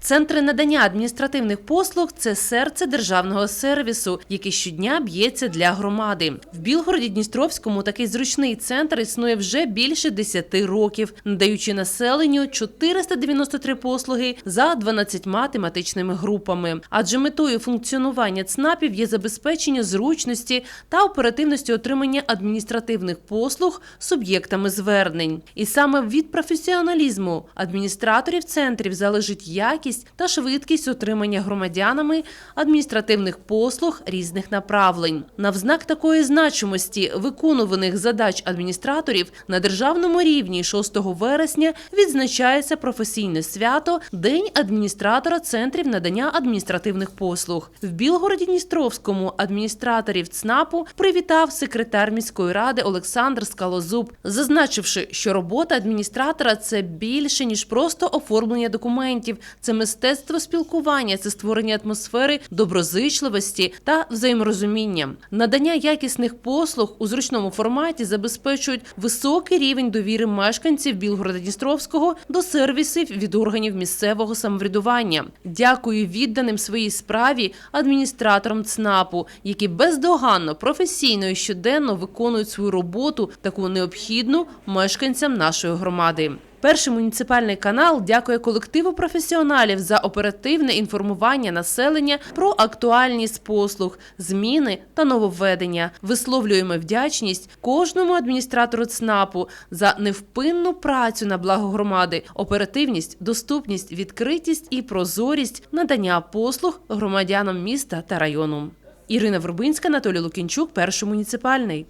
Центри надання адміністративних послуг це серце державного сервісу, який щодня б'ється для громади. В Білгороді Дністровському такий зручний центр існує вже більше 10 років, надаючи населенню 493 послуги за 12 тематичними групами. Адже метою функціонування ЦНАПів є забезпечення зручності та оперативності отримання адміністративних послуг суб'єктами звернень. І саме від професіоналізму адміністраторів центрів залежить якість та швидкість отримання громадянами адміністративних послуг різних направлень. На взнак такої значимості виконуваних задач адміністраторів на державному рівні 6 вересня відзначається професійне свято День адміністратора центрів надання адміністративних послуг. В Білгороді Дністровському адміністраторів ЦНАПу привітав секретар міської ради Олександр Скалозуб, зазначивши, що робота адміністратора це більше ніж просто оформлення документів, це мистецтво спілкування, це створення атмосфери доброзичливості та взаєморозуміння. Надання якісних послуг у зручному форматі забезпечують високий рівень довіри мешканців Білгорода Дністровського до сервісів від органів місцевого самоврядування. Дякую відданим своїй справі адміністраторам ЦНАПу, які бездоганно, професійно і щоденно виконують свою роботу, таку необхідну мешканцям нашої громади. Перший муніципальний канал дякує колективу професіоналів за оперативне інформування населення про актуальність послуг, зміни та нововведення. Висловлюємо вдячність кожному адміністратору ЦНАПу за невпинну працю на благо громади, оперативність, доступність, відкритість і прозорість надання послуг громадянам міста та району. Ірина Вербинська, Анатолій Лукінчук, перший муніципальний.